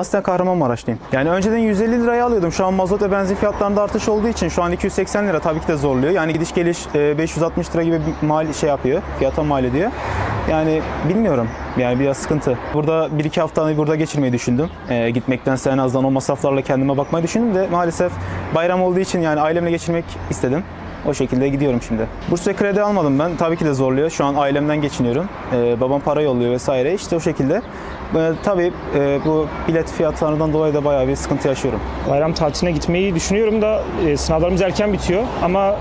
Aslen Kahramanmaraşlıyım. Yani önceden 150 liraya alıyordum. Şu an mazot ve benzin fiyatlarında artış olduğu için şu an 280 lira tabii ki de zorluyor. Yani gidiş geliş e, 560 lira gibi bir mal şey yapıyor. Fiyata mal ediyor. Yani bilmiyorum. Yani biraz sıkıntı. Burada 1-2 haftanı burada geçirmeyi düşündüm. E, gitmektense en azından o masraflarla kendime bakmayı düşündüm de maalesef bayram olduğu için yani ailemle geçirmek istedim. O şekilde gidiyorum şimdi. Bursa kredi almadım ben. Tabii ki de zorluyor. Şu an ailemden geçiniyorum. Ee, babam para yolluyor vesaire. İşte o şekilde. Ee, tabii e, bu bilet fiyatlarından dolayı da bayağı bir sıkıntı yaşıyorum. Bayram tatiline gitmeyi düşünüyorum da e, sınavlarımız erken bitiyor ama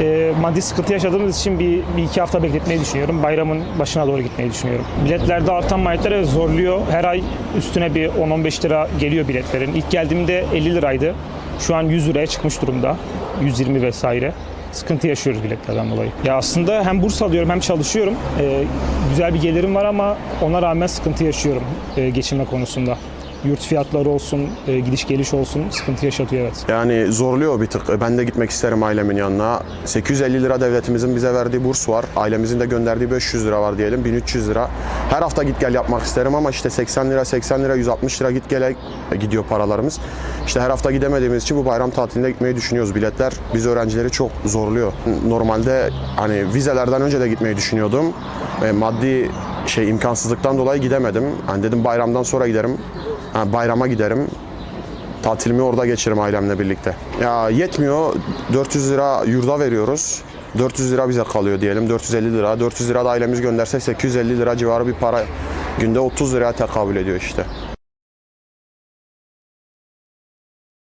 e, maddi sıkıntı yaşadığımız için bir, bir iki hafta bekletmeyi düşünüyorum. Bayramın başına doğru gitmeyi düşünüyorum. Biletlerde artan maliyetler zorluyor. Her ay üstüne bir 10-15 lira geliyor biletlerin. İlk geldiğimde 50 liraydı. Şu an 100 liraya çıkmış durumda. 120 vesaire. Sıkıntı yaşıyoruz biletlerden dolayı. Ya aslında hem burs alıyorum hem çalışıyorum. E, güzel bir gelirim var ama ona rağmen sıkıntı yaşıyorum e, geçinme konusunda. Yurt fiyatları olsun, e, gidiş geliş olsun sıkıntı yaşatıyor evet. Yani zorluyor bir tık. Ben de gitmek isterim ailemin yanına. 850 lira devletimizin bize verdiği burs var. Ailemizin de gönderdiği 500 lira var diyelim. 1300 lira. Her hafta git gel yapmak isterim ama işte 80 lira, 80 lira, 160 lira git gele gidiyor paralarımız. İşte her hafta gidemediğimiz için bu bayram tatilinde gitmeyi düşünüyoruz. Biletler biz öğrencileri çok zorluyor. Normalde hani vizelerden önce de gitmeyi düşünüyordum. Ve maddi şey imkansızlıktan dolayı gidemedim. Hani dedim bayramdan sonra giderim. Ha, bayrama giderim. Tatilimi orada geçiririm ailemle birlikte. Ya yetmiyor. 400 lira yurda veriyoruz. 400 lira bize kalıyor diyelim. 450 lira. 400 lira da ailemiz gönderse 850 lira civarı bir para günde 30 liraya tekabül ediyor işte.